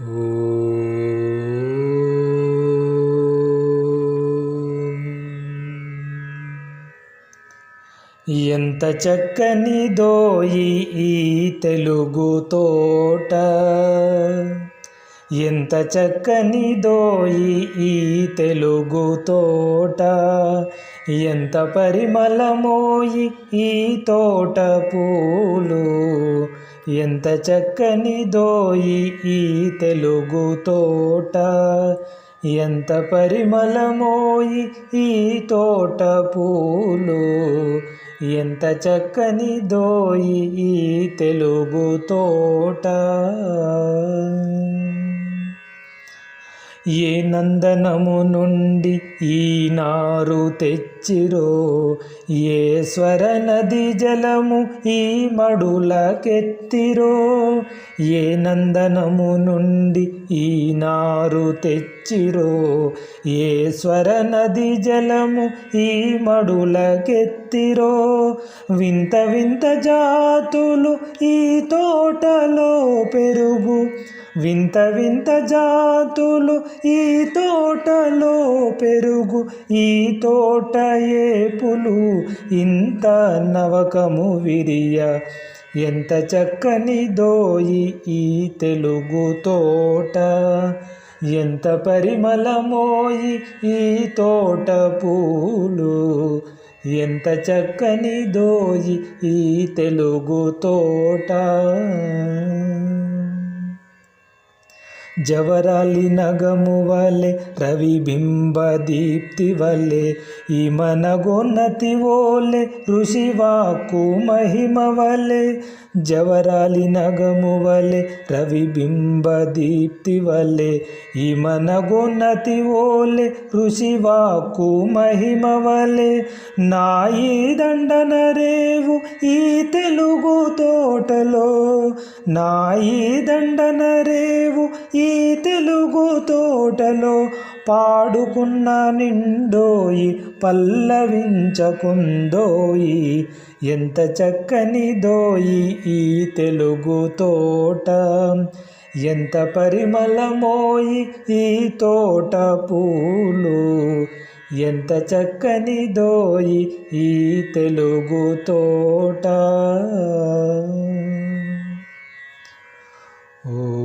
ఎంత చక్కని దోయి ఈ తెలుగు తోట. ఎంత చక్కని దోయి ఈ తెలుగు తోట. ఎంత పరిమళమోయి ఈ తోట పూలు. ఎంత చక్కని దోయి ఈ తెలుగు తోట? ఎంత పరిమళమోయి ఈ తోట పూలు? ఎంత చక్కని దోయి ఈ తెలుగు తోట? ఏ నందనము నుండి ఈ నారు తెచ్చిరో? ఏ స్వర నది జలము ఈ మడులకెత్తిరో? ఏ నందనము నుండి ఈ నారు తెచ్చిరో? ఏ స్వర నది జలము ఈ మడులకెత్తిరో? వింత వింత జాతులు ఈ తోటలో పెరుగు వింత వింత జాతులు ఈ తోటలో పెరుగు ఈ తోట ఏపులు ఇంత నవకము విరియ ఎంత చక్కని దోయి ఈ తెలుగు తోట? ఎంత పరిమళమోయి ఈ తోట పూలు? ఎంత చక్కని దోయి ఈ తెలుగు తోట? జవరాలి నగము వలె రవిబింబ దీప్తి వలె ఈ మనగోన్నతి ఓలె ఋషివాకు మహిమ వలె. జవరాలి నగము వలె రవిబింబ దీప్తి వలె ఈ మనగోన్నతి ఓలె ఋషివాకు మహిమ వలె. నాయి దండన రేవు ఈ తెలుగు తోటలో పాడుకున్న నిండోయి పల్లవించకుందోయి. ఎంత చక్కని దోయి ఈ తెలుగు తోట. ఎంత పరిమళమోయి ఈ తోట పూలు. ఎంత చక్కని దోయి ఈ తెలుగు తోట. Oh.